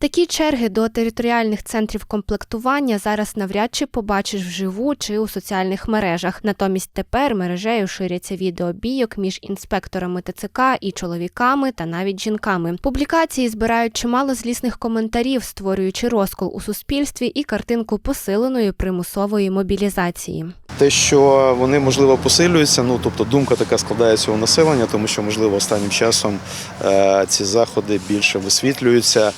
Такі черги до територіальних центрів комплектування зараз навряд чи побачиш вживу чи у соціальних мережах. Натомість тепер мережею ширяться відео бійок між інспекторами ТЦК і чоловіками та навіть жінками. Публікації збирають чимало злісних коментарів, створюючи розкол у суспільстві і картинку посиленої примусової мобілізації. Те, що вони можливо посилюються, ну тобто думка така складається у населення, тому що можливо останнім часом е, ці заходи більше висвітлюються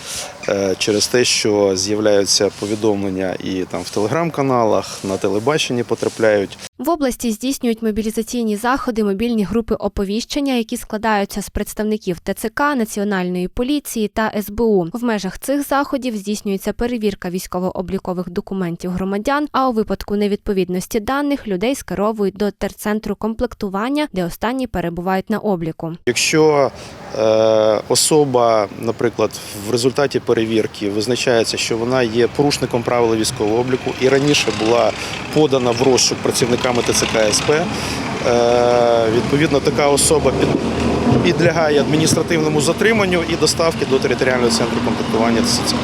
е, через те, що з'являються повідомлення і там в телеграм-каналах, на телебаченні потрапляють. В області здійснюють мобілізаційні заходи мобільні групи оповіщення, які складаються з представників ТЦК, Національної поліції та СБУ. В межах цих заходів здійснюється перевірка військово-облікових документів громадян. А у випадку невідповідності даних людей скеровують до терцентру комплектування, де останні перебувають на обліку. Якщо е, особа, наприклад, в результаті перевірки визначається, що вона є порушником правил військового обліку і раніше була подана в розшук працівниками ТЦК СП, е, відповідно, така особа під, підлягає адміністративному затриманню і доставки до територіального центру комплектування ТЦК.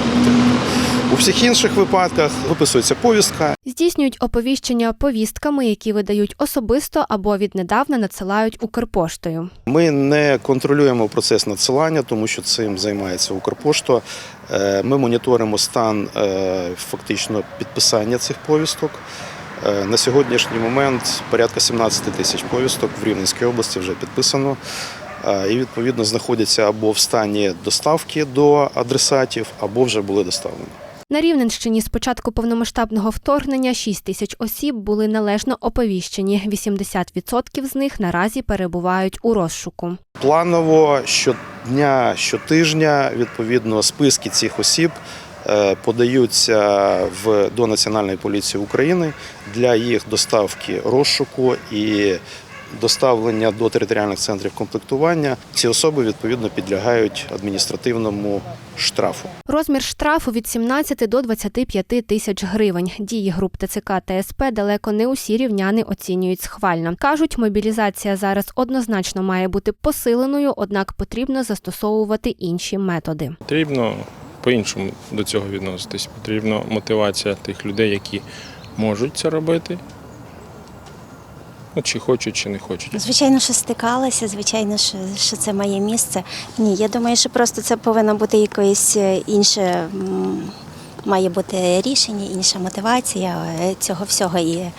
У всіх інших випадках виписується повістка, Здійснюють оповіщення повістками, які видають особисто або віднедавна надсилають Укрпоштою. Ми не контролюємо процес надсилання, тому що цим займається Укрпошта. Е, Ми моніторимо стан е, фактично підписання цих повісток. Е, На сьогоднішній момент порядка 17 тисяч повісток в Рівненській області вже підписано. Е, І відповідно знаходяться або в стані доставки до адресатів, або вже були доставлені. На Рівненщині з початку повномасштабного вторгнення 6 тисяч осіб були належно оповіщені. 80% з них наразі перебувають у розшуку. Планово щодня, щотижня, відповідно, списки цих осіб подаються в, до Національної поліції України для їх доставки розшуку і доставлення до територіальних центрів комплектування. Ці особи відповідно підлягають адміністративному штрафу. Розмір штрафу від 17 до 25 тисяч гривень. Дії груп ТЦК та СП далеко не усі рівняни оцінюють схвально. Кажуть, мобілізація зараз однозначно має бути посиленою, однак потрібно застосовувати інші методи. Потрібно по-іншому до цього відноситись. Потрібна мотивація тих людей, які можуть це робити. Ну, чи хочуть, чи не хочуть. Звичайно, що стикалася, звичайно, що, що це моє місце. Ні, я думаю, що просто це повинно бути якоїсь е, інше, має бути рішення, інша мотивація е, цього всього. І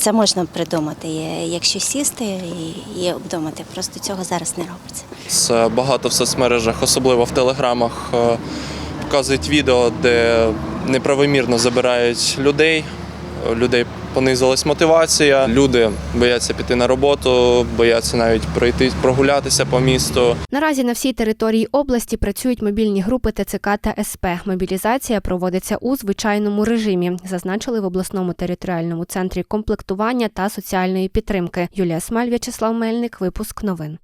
це можна придумати, якщо сісти і, і обдумати. Просто цього зараз не робиться. Це багато в соцмережах, особливо в телеграмах, е, показують відео, де неправомірно забирають людей. Людей понизилась мотивація. Люди бояться піти на роботу, бояться навіть пройти прогулятися по місту. Наразі на всій території області працюють мобільні групи ТЦК та СП. Мобілізація проводиться у звичайному режимі, зазначили в обласному територіальному центрі комплектування та соціальної підтримки. Юлія Смаль, В'ячеслав Мельник, випуск новин.